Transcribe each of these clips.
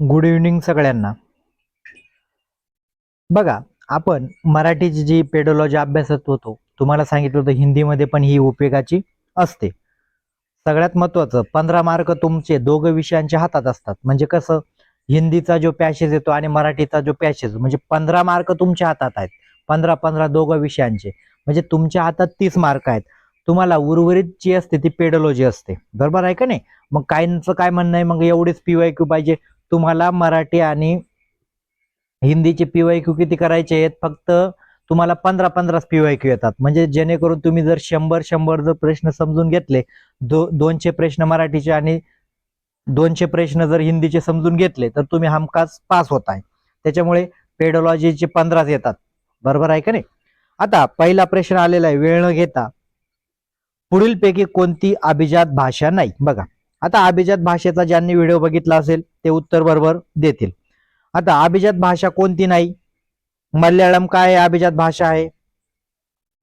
Good evening सगळ्यांना. बघा आपण मराठीची जी पेडोलॉजी अभ्यासत होतो तुम्हाला सांगितलं होतं हिंदीमध्ये पण ही उपयोगाची असते. सगळ्यात महत्वाचं पंधरा मार्क तुमचे दोघं विषयांच्या हातात असतात. म्हणजे कसं हिंदीचा जो पॅसेज येतो आणि मराठीचा जो पॅसेज म्हणजे पंधरा मार्क तुमच्या हातात आहेत. पंधरा पंधरा दोघं विषयांचे. म्हणजे तुमच्या हातात तीस मार्क आहेत. तुम्हाला उर्वरित जी असते ती पेडोलॉजी असते. बरोबर आहे का नाही? मग काहींचं काय म्हणणं आहे? मग एवढीच पीवाय क्यू पाहिजे. तुम्हाला मराठी आणि हिंदीचे पीवाय क्यू किती करायचे आहेत? फक्त तुम्हाला पंधरा पंधराच पीवाय क्यू येतात. म्हणजे जेणेकरून तुम्ही जर शंभर शंभर जर प्रश्न समजून घेतले दो दोनशे प्रश्न मराठीचे आणि दोनशे प्रश्न जर हिंदीचे समजून घेतले तर तुम्ही हमखास पास होत आहे त्याच्यामुळे पेडोलॉजीचे पंधराच येतात. बरोबर आहे का नाही? आता पहिला प्रश्न आलेला आहे वेळ न घेता. पुढीलपैकी कोणती अभिजात भाषा नाही? बघा. आता अभिजात भाषेचा ज्यांनी व्हिडिओ बघितला असेल ते उत्तर बरोबर देतील. आता अभिजात भाषा कोणती नाही? मल्याळम काय आहे अभिजात भाषा आहे?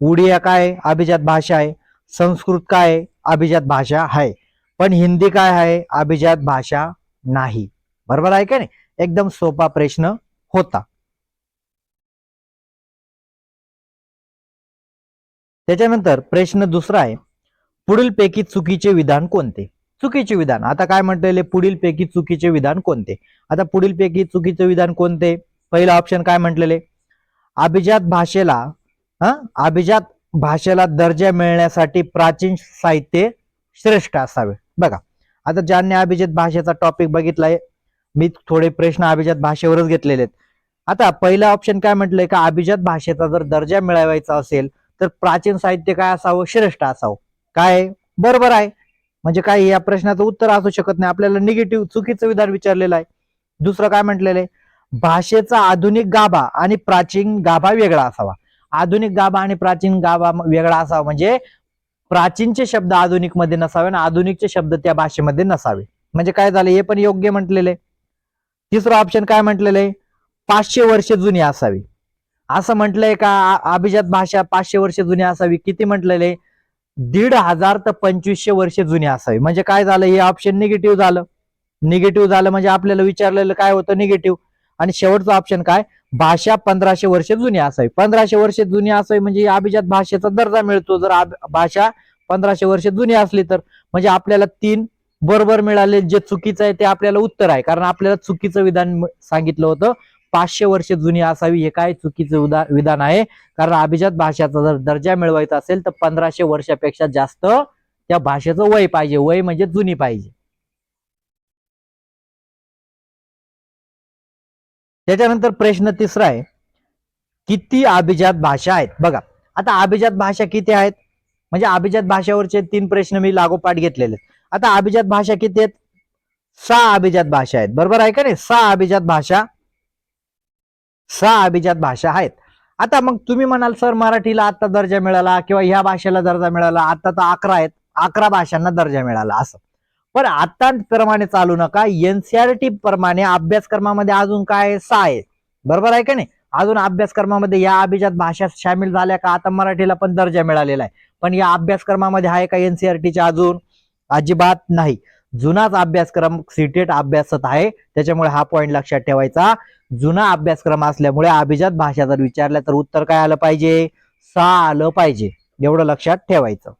उडिया काय अभिजात भाषा आहे? संस्कृत काय अभिजात भाषा आहे? पण हिंदी काय आहे? अभिजात भाषा नाही. बरोबर आहे का नाही? एकदम सोपा प्रश्न होता. त्याच्यानंतर प्रश्न दुसरा आहे पुढीलपैकी चुकीचे विधान कोणते? चुकीचे विधान. आता काय म्हटलेले पुढीलपैकी चुकीचे विधान कोणते? आता पुढीलपैकी चुकीचे विधान कोणते? पहिला ऑप्शन काय म्हटलेले अभिजात भाषेला हा? अभिजात भाषेला दर्जा मिळण्यासाठी प्राचीन साहित्य श्रेष्ठ असावे. बघा आता ज्यांनी अभिजात भाषेचा टॉपिक बघितलाय मी थोडे प्रश्न अभिजात भाषेवरच घेतलेले आहेत. आता पहिला ऑप्शन काय म्हटलंय का अभिजात भाषेचा जर दर्जा मिळवायचा असेल तर प्राचीन साहित्य काय असावं? श्रेष्ठ असावं. काय? बरोबर आहे. म्हणजे काय या प्रश्नाचं उत्तर असू शकत नाही. आपल्याला निगेटिव्ह चुकीचं विधान विचारलेलं आहे. दुसरं काय म्हटलेलं आहे? भाषेचा आधुनिक गाभा आणि प्राचीन गाभा वेगळा असावा. आधुनिक गाभा आणि प्राचीन गाभा वेगळा असावा म्हणजे प्राचीनचे शब्द आधुनिकमध्ये नसावे आणि आधुनिकचे शब्द त्या भाषेमध्ये नसावे. म्हणजे काय झालं? हे पण योग्य म्हटलेले तिसरं ऑप्शन काय म्हटलेलं आहे? पाचशे वर्ष जुनी असावी. असं म्हटलंय का? अभिजात भाषा पाचशे वर्ष जुनी असावी? किती म्हटलेले दीड हजार तर पंचवीसशे वर्ष जुनी असावी. म्हणजे काय झालं? हे ऑप्शन निगेटिव्ह झालं. निगेटिव्ह झालं म्हणजे आपल्याला विचारलेलं काय होतं? निगेटिव्ह आणि शेवटचं ऑप्शन काय? भाषा पंधराशे वर्ष जुनी असावी. पंधराशे वर्ष जुनी असावी म्हणजे अभिजात भाषेचा दर्जा मिळतो. जर भाषा पंधराशे वर्ष जुनी असली तर म्हणजे आपल्याला तीन बरोबर मिळाले. जे चुकीचं आहे ते आपल्याला उत्तर आहे. कारण आपल्याला चुकीचं विधान सांगितलं होतं. पाचशे वर्ष जुनी असावी हे काय चुकीचं उदा- विधान आहे? कारण अभिजात भाषेचा जर दर्जा मिळवायचा असेल तर पंधराशे वर्षापेक्षा जास्त त्या भाषेचं वय पाहिजे. वय म्हणजे जुनी पाहिजे. त्याच्यानंतर प्रश्न तिसरा आहे. किती अभिजात भाषा आहेत? बघा आता अभिजात भाषा किती आहेत? म्हणजे अभिजात भाषेवरचे तीन प्रश्न मी लागोपाठ घेतलेले आहेत. आता अभिजात भाषा किती आहेत? सहा अभिजात भाषा आहेत. बरोबर आहे का नाही? सहा अभिजात भाषा सहा अभिजात भाषा आहेत. आता मग तुम्ही म्हणाल सर मराठीला आता दर्जा मिळाला किंवा ह्या भाषेला दर्जा मिळाला आता तर अकरा आहेत अकरा भाषांना दर्जा मिळाला असं. पण आता प्रमाणे चालू नका एनसीआरटी प्रमाणे अभ्यासक्रमामध्ये अजून काय सहा आहे? बरोबर आहे का नाही? अजून अभ्यासक्रमामध्ये या अभिजात भाषा सामील झाल्या का? आता मराठीला पण दर्जा मिळालेला आहे. पण या अभ्यासक्रमामध्ये आहे का एनसीआरटीच्या अजून? अजिबात नाही. जुनाच अभ्यासक्रम सीटेट अभ्यासत आहे. त्याच्यामुळे हा पॉईंट लक्षात ठेवायचा. जुना अभ्यासक्रम असल्यामुळे अभिजात भाषा जर विचारल्या तर उत्तर काय आलं पाहिजे? सा आलं पाहिजे. एवढं लक्षात ठेवायचं.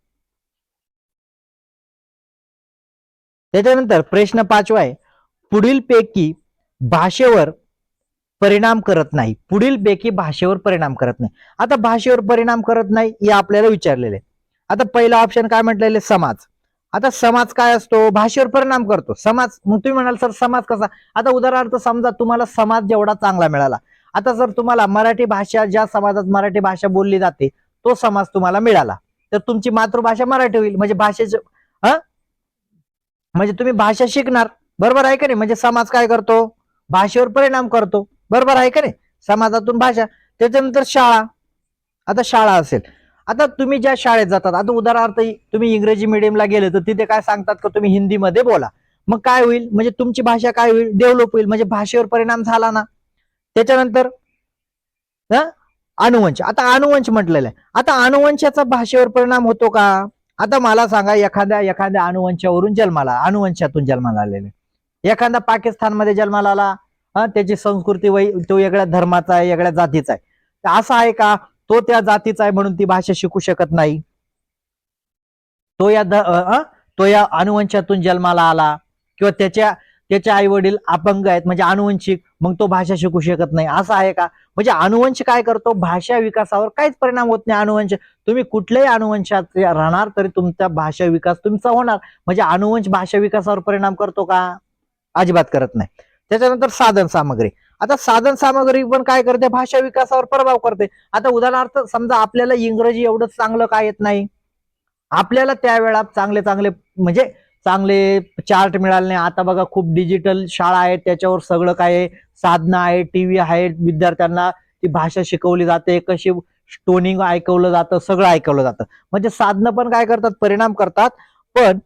त्याच्यानंतर प्रश्न पाचवा आहे. पुढील पैकी भाषेवर परिणाम करत नाही. पुढील पैकी भाषेवर परिणाम करत नाही. आता भाषेवर परिणाम करत नाही हे आपल्याला विचारलेले. आता पहिला ऑप्शन काय म्हटलेले? समाज. आता समाज काय असतो? भाषेवर परिणाम करतो. समाज मग तुम्ही म्हणाल सर समाज कसा? आता उदाहरणार्थ समजा तुम्हाला समाज जेवढा चांगला मिळाला. आता जर तुम्हाला मराठी भाषा ज्या समाजात मराठी भाषा बोलली जाते तो समाज तुम्हाला मिळाला. तर तुमची मातृभाषा मराठी होईल. म्हणजे भाषेचं हा? म्हणजे तुम्ही भाषा शिकणार. बरोबर आहे का नाही? म्हणजे समाज काय करतो? भाषेवर परिणाम करतो. बरोबर आहे का नाही? समाजातून भाषा. त्याच्यानंतर शाळा. आता शाळा असेल. आता तुम्ही ज्या शाळेत जातात आता उदाहरणार्थ तुम्ही इंग्रजी मिडियमला गेले तर तिथे काय सांगतात का तुम्ही हिंदीमध्ये बोला. मग काय होईल? म्हणजे तुमची भाषा काय होईल? डेव्हलप होईल. म्हणजे भाषेवर परिणाम झाला ना. त्याच्यानंतर अनुवंश. आता अनुवंश म्हटलेलं आहे. आता अनुवंशाचा भाषेवर परिणाम होतो का? आता मला सांगा एखाद्या एखाद्या अनुवंशावरून जन्माला अनुवंशातून जन्माला आलेले. एखादा पाकिस्तानमध्ये जन्माला आला. त्याची संस्कृती वै तो वेगळ्या धर्माचा आहे वेगळ्या जातीचा आहे. तर असं आहे का? तो त्या जातीचा आहे म्हणून ती भाषा शिकू शकत नाही. तो या तो या अनुवंशातून जन्माला आला किंवा त्याच्या त्याचे आई वडील अपंग आहेत म्हणजे अनुवंशिक मग तो भाषा शिकू शकत नाही. असं आहे का? म्हणजे अनुवंश काय करतो? भाषा विकासावर काहीच परिणाम होत नाही अनुवंश. तुम्ही कुठल्याही अनुवंशात राहणार तरी तुमचा भाषा विकास तुमचा होणार. म्हणजे अनुवंश भाषा विकासावर परिणाम करतो का? अजिबात करत नाही. त्याच्यानंतर साधन सामग्री. आता साधन सामग्री पण काय करते? भाषा विकासावर प्रभाव करते. आता उदाहरणार्थ समजा आपल्याला इंग्रजी एवढं चांगलं काय येत नाही? आपल्याला त्यावेळा चांगले चांगले म्हणजे चांगले चार्ट मिळाले नाही. आता बघा खूप डिजिटल शाळा आहेत. त्याच्यावर सगळं काय साधनं आहे टीव्ही आहे विद्यार्थ्यांना ती भाषा शिकवली जाते. कशी टोनिंग ऐकवलं जातं? सगळं ऐकवलं जातं. म्हणजे साधनं पण काय करतात? परिणाम करतात. पण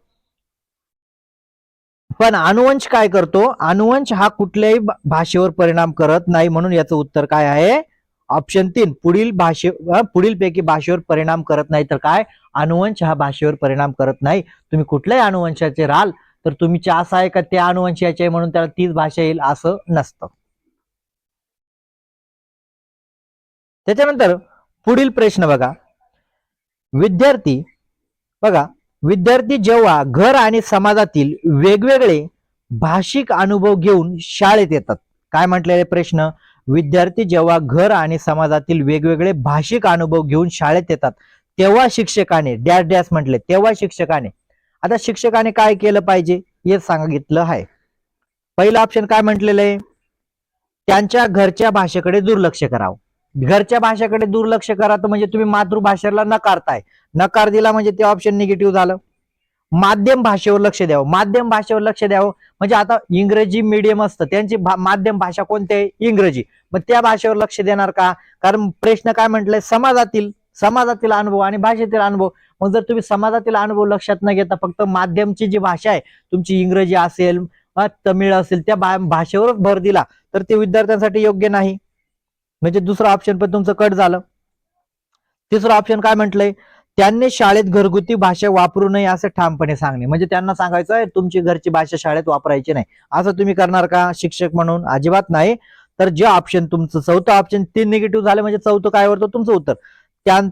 पण अनुवंश काय करतो? अनुवंश हा कुठल्याही भाषेवर परिणाम करत नाही म्हणून याचं उत्तर काय आहे? ऑप्शन तीन पुढील भाषे पुढील पैकी भाषेवर परिणाम करत नाही तर काय? अनुवंश हा भाषेवर परिणाम करत नाही. तुम्ही कुठल्याही अनुवंशाचे राहाल तर तुम्ही असं आहे का त्या अनुवंशाचे आहे म्हणून त्याला तीच भाषा येईल असं नसतं. त्याच्यानंतर पुढील प्रश्न बघा. विद्यार्थी बघा विद्यार्थी जेव्हा घर आणि समाजातील वेगवेगळे भाषिक अनुभव घेऊन शाळेत येतात. काय म्हटलेले प्रश्न? विद्यार्थी जेव्हा घर आणि समाजातील वेगवेगळे भाषिक अनुभव घेऊन शाळेत येतात तेव्हा शिक्षकाने डॅश डॅश म्हटले तेव्हा शिक्षकाने. आता शिक्षकाने काय केलं पाहिजे? हे सांगितलं आहे. पहिलं ऑप्शन काय म्हटलेलं आहे? त्यांच्या घरच्या भाषेकडे दुर्लक्ष करावं. घरच्या भाषेकडे दुर्लक्ष करा तर म्हणजे तुम्ही मातृभाषेला नकारताय. नकार दिला म्हणजे ते ऑप्शन निगेटिव्ह झालं. माध्यम भाषेवर लक्ष द्यावं. माध्यम भाषेवर लक्ष द्यावं म्हणजे आता इंग्रजी मीडियम असतं. त्यांची भा- माध्यम भाषा कोणती? आहे इंग्रजी. मग त्या भाषेवर लक्ष देणार का? कारण प्रश्न काय म्हटलंय समाजातील समाजातील अनुभव आणि भाषेतील अनुभव. मग जर तुम्ही समाजातील अनुभव लक्षात न घेता फक्त माध्यमची जी भाषा आहे तुमची इंग्रजी असेल तमिळ असेल त्या भाषेवरच भर दिला तर ते विद्यार्थ्यांसाठी योग्य नाही. म्हणजे दुसरं ऑप्शन पण तुमचं कट झालं. तिसरं ऑप्शन काय म्हटलंय? त्यांनी शाळेत घरगुती भाषा वापरू नये असं ठामपणे सांगणे. म्हणजे त्यांना सांगायचं आहे तुमची घरची भाषा शाळेत वापरायची नाही. असं तुम्ही करणार का? शिक्षक म्हणून? अजिबात नाही. तर जे ऑप्शन तुमचं चौथं ऑप्शन तीन निगेटिव्ह झालं म्हणजे चौथं काय होतं? तुमचं उत्तर. त्यां-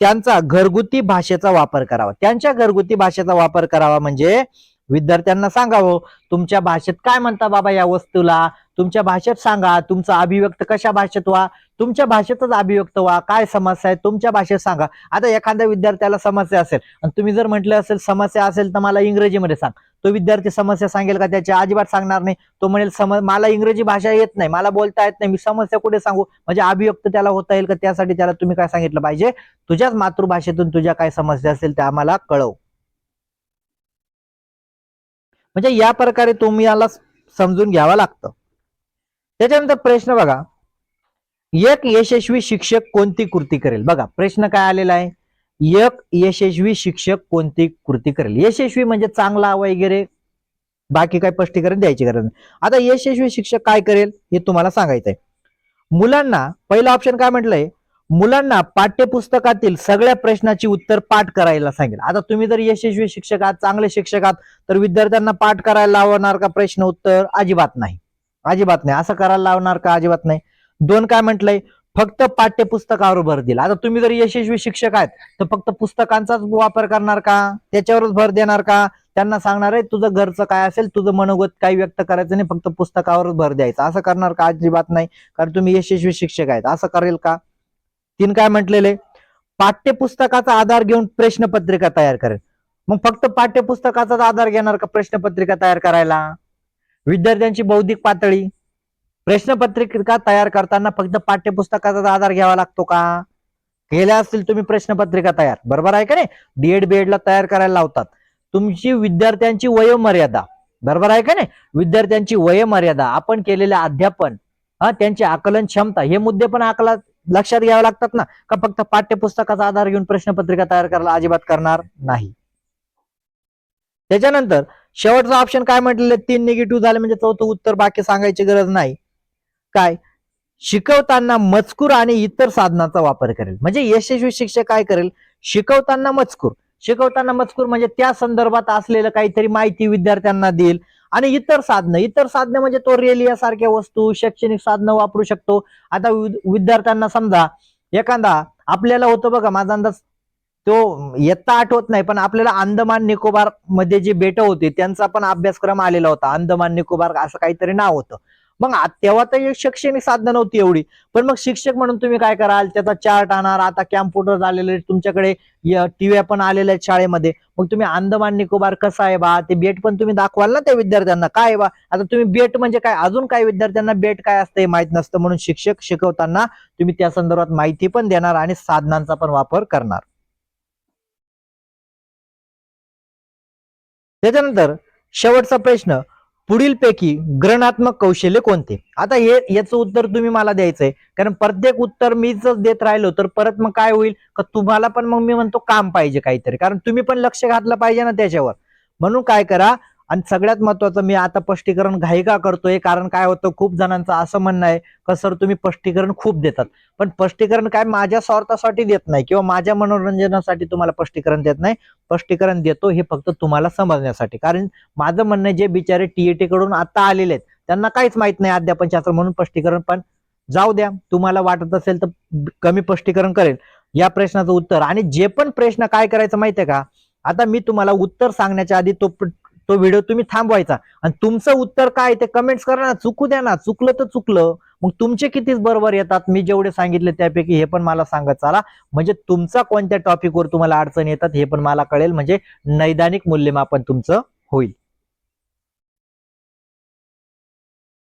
त्यांचा घरगुती भाषेचा वापर करावा. त्यांच्या घरगुती भाषेचा वापर करावा म्हणजे विद्यार्थ्यांना सांगावं तुमच्या भाषेत काय म्हणता बाबा या वस्तूला? तुमच्या भाषेत सांगा तुमचं अभिव्यक्त कशा भाषेत व्हा? तुमच्या भाषेतच अभिव्यक्त व्हा. काय समस्या आहे? तुमच्या भाषेत सांगा. आता एखाद्या विद्यार्थ्याला समस्या असेल आणि तुम्ही जर म्हटलं असेल समस्या असेल तर मला इंग्रजीमध्ये सांग. तो विद्यार्थी समस्या सांगेल का? त्याची अजिबात सांगणार नाही. तो म्हणेल सम मला इंग्रजी भाषा येत नाही. मला बोलता येत नाही. मी समस्या कुठे सांगू? म्हणजे अभिव्यक्त त्याला होता येईल का? त्यासाठी त्याला तुम्ही काय सांगितलं पाहिजे? तुझ्याच मातृभाषेतून तुझ्या काय समस्या असेल त्या आम्हाला कळव. म्हणजे या प्रकारे तुम्ही याला समजून घ्यावं लागतं. त्याच्यानंतर प्रश्न बघा. एक यशस्वी शिक्षक कोणती कृती करेल? बघा प्रश्न काय आलेला आहे? एक यशस्वी शिक्षक कोणती कृती करेल? यशस्वी म्हणजे चांगला वगैरे बाकी काय स्पष्टीकरण द्यायची गरज नाही. आता यशस्वी शिक्षक काय करेल? हे तुम्हाला सांगायचंय. मुलांना पहिला ऑप्शन काय म्हटलंय? मुलांना पाठ्यपुस्तकातील सगळ्या प्रश्नाची उत्तर पाठ करायला सांगेल. आता तुम्ही जर यशस्वी शिक्षक आहात चांगले शिक्षक आहात तर विद्यार्थ्यांना पाठ करायला लावणार का प्रश्न उत्तर? अजिबात नाही. अजिबात नाही. असं करायला लावणार का? अजिबात नाही. दोन काय म्हटलंय? फक्त पाठ्यपुस्तकावर भर दिला. आता तुम्ही जर यशस्वी शिक्षक आहेत तर फक्त पुस्तकांचाच वापर करणार का? त्याच्यावरच भर देणार का? त्यांना सांगणार आहे तुझं घरचं काय असेल तुझं मनोगत काही व्यक्त करायचं नाही फक्त पुस्तकावरच भर द्यायचा. असं करणार का? अजिबात नाही. कारण तुम्ही यशस्वी शिक्षक आहेत. असं करेल का? तीन काय म्हटलेले? पाठ्यपुस्तकाचा आधार घेऊन प्रश्नपत्रिका तयार करेल. मग फक्त पाठ्यपुस्तकाचाच आधार घेणार का प्रश्नपत्रिका तयार करायला? विद्यार्थ्यांची बौद्धिक पातळी. प्रश्नपत्रिका तयार करताना फक्त पाठ्यपुस्तकाचा आधार घ्यावा लागतो का? केल्या असतील तुम्ही प्रश्नपत्रिका तयार. बरोबर आहे का नाही? डीएड बीएडला तयार करायला लावतात. तुमची विद्यार्थ्यांची वयोमर्यादा. बरोबर आहे का नाही? विद्यार्थ्यांची वयोमर्यादा आपण केलेले अध्यापन हा त्यांची आकलन क्षमता हे मुद्दे पण आकला लक्षात घ्यावे लागतात ना? का फक्त पाठ्यपुस्तकाचा आधार घेऊन प्रश्नपत्रिका तयार करायला अजिबात करणार नाही? त्याच्यानंतर शेवटचा ऑप्शन काय म्हटलेलं? तीन निगेटिव्ह झाले म्हणजे चौथं उत्तर बाकी सांगायची गरज नाही. काय? शिकवताना मजकूर आणि इतर साधनाचा वापर करेल. म्हणजे यशस्वी शिक्षक काय करेल? शिकवताना मजकूर. शिकवताना मजकूर म्हणजे त्या संदर्भात असलेलं काहीतरी माहिती विद्यार्थ्यांना देईल. आणि इतर साधनं. इतर साधनं म्हणजे तो रेल यासारख्या वस्तू शैक्षणिक साधनं वापरू शकतो. आता विद्यार्थ्यांना समजा एखादा आपल्याला होतं बघा माझा अंदाज तो येता आठवत नाही पण आपल्याला अंदमान निकोबारमध्ये जे बेट होते त्यांचा पण अभ्यासक्रम आलेला होता. अंदमान निकोबार असं काहीतरी नाव होतं. मग तेव्हा तर एक शैक्षणिक साधनं नव्हती एवढी. पण मग शिक्षक म्हणून तुम्ही काय कराल? त्याचा चार्ट आणणार आता कॅम्प्युटर आलेले तुमच्याकडे टीव्ही पण आलेल्या आहेत शाळेमध्ये. मग तुम्ही अंदमान निकोबार कसा आहे बा? ते बेट पण तुम्ही दाखवाल ना त्या विद्यार्थ्यांना? काय बा? आता तुम्ही बेट म्हणजे काय? अजून काय विद्यार्थ्यांना बेट काय असतं हे माहीत नसतं म्हणून शिक्षक शिकवताना तुम्ही त्या संदर्भात माहिती पण देणार आणि साधनांचा पण वापर करणार. त्याच्यानंतर शेवटचा प्रश्न पुढीलपैकी ग्रहणात्मक कौशल्य कोणते? आता हे याचं उत्तर तुम्ही मला द्यायचंय. कारण प्रत्येक उत्तर मीच देत राहिलो तर परत मग काय होईल? का तुम्हाला पण मग मी म्हणतो काम पाहिजे काहीतरी. कारण तुम्ही पण लक्ष घातलं पाहिजे ना त्याच्यावर. म्हणून काय करा आणि सगळ्यात महत्वाचं मी आता स्पष्टीकरण घाई का करतोय? कारण काय होतं खूप जणांचं असं म्हणणं आहे का सर तुम्ही स्पष्टीकरण खूप देतात. पण स्पष्टीकरण काय माझ्या स्वार्थासाठी देत नाही किंवा माझ्या मनोरंजनासाठी तुम्हाला स्पष्टीकरण देत नाही. स्पष्टीकरण देतो हे फक्त तुम्हाला समजण्यासाठी. कारण माझं म्हणणं आहे, जे बिचारे टीएटी कडून आता आलेले आहेत त्यांना काहीच माहीत नाही अध्यापन शास्त्र म्हणून स्पष्टीकरण. पण जाऊ द्या तुम्हाला वाटत असेल तर कमी स्पष्टीकरण करेल. या प्रश्नाचं उत्तर. आणि जे पण प्रश्न काय करायचं माहितीये का? आता मी तुम्हाला उत्तर सांगण्याच्या आधी तो तो व्हिडिओ तुम्ही थांबवायचा. आणि तुमचं उत्तर काय ते कमेंट्स करा ना. चुकू द्या ना. चुकलं तर चुकलं. मग तुमचे कितीच बरोबर येतात? मी जेवढे सांगितले त्यापैकी हे पण मला सांगत चाला. म्हणजे तुमचा कोणत्या टॉपिकवर तुम्हाला अडचण येतात हे पण मला कळेल. म्हणजे नैदानिक मूल्यमापन तुमचं होईल.